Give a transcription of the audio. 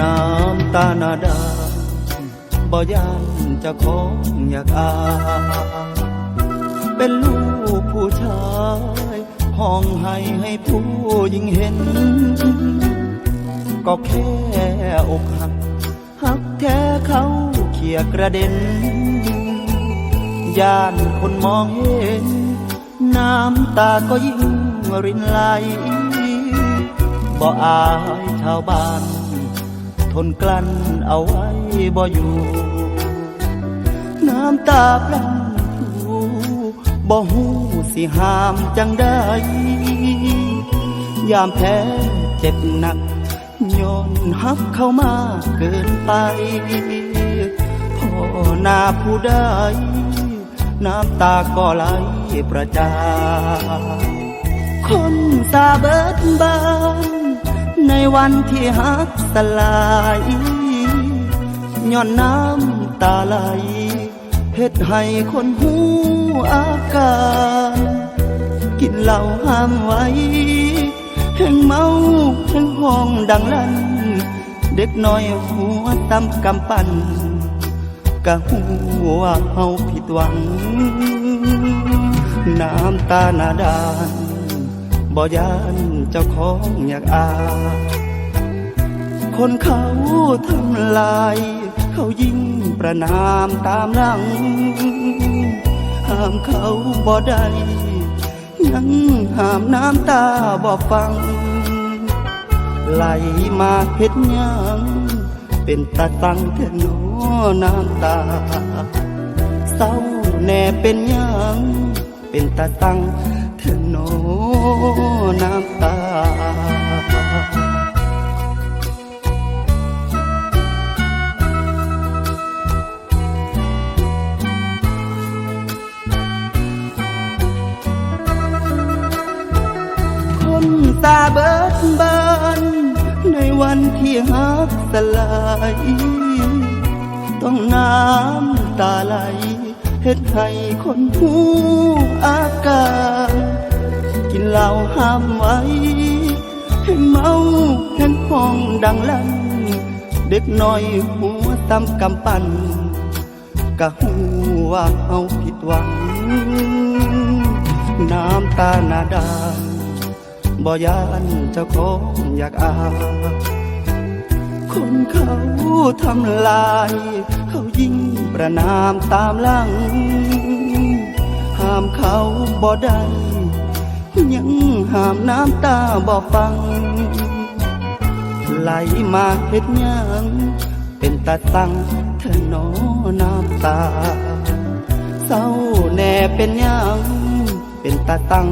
น้ำตานาดาบ่ยานจะของอยากอา เป็นลูกผู้ชายห้องให้ให้ผู้หญิงเห็น ก็แค่อกหัก หักแท้เขาเขี่ยกระเด็นย่านคนมองเห็น น้ำตาก็ยิ่งรินไหลบ่อายชาวบ้าน ทนกลั้นเอาไว้บ่อยู่ น้ำตาพลั้นผูบ่หูสิหามจังได้ ยามแพ้เจ็บหนักย้อนหักเข้ามาเกินไปพ่อหน้าผู้ใดน้ำตาก็ไหลประจา คนสาเบิดบาน วันที่หักสลายย้อนน้ำตาไหลเฮ็ดให้คนหูอาการ กินเหล้าห้ามไว้แห่งเมาแห่งห้องดังลั่น เด็กน้อยหัวตำกำปั้นกะหัวาเฮาผิดหวัง น้ำตาหนาดาน บ่ยานเจ้าของอยากอา คนเขาทำลาย เขายิ่งประนามตามหลัง ห้ามเขาบ่ได้ยังห้ามน้ำตาบ่ฟัง ไหลมาเฮ็ดยังเป็นตาตังเทนอน้ำตา เศร้าแน่เป็นยัง เป็นตาตัง น้ำตา คนตาเบิดบานในวันที่หักสลาย ต้องน้ำตาไหลเฮ็ดให้คนหูอาการกินเห้ามไว้ ให้เมาแห่งห้องดังลั่น เด็กน้อยหัวตำกำปั้นกะหูว่าเฮาผิดหวัง น้ำตาหนาดาบ่ยานเจ้าของอยากอาคนเขาทำลาย เขายิ่งประนามตามหลัง ห้ามเขาบ่ได้ยัง ห้ามน้ำตาบอกฟัง ไหลมาเฮ็ดยังเป็นตาตั้งเธอหนอน้ำตา เศร้าแน่เป็นยังเป็นตาตั้ง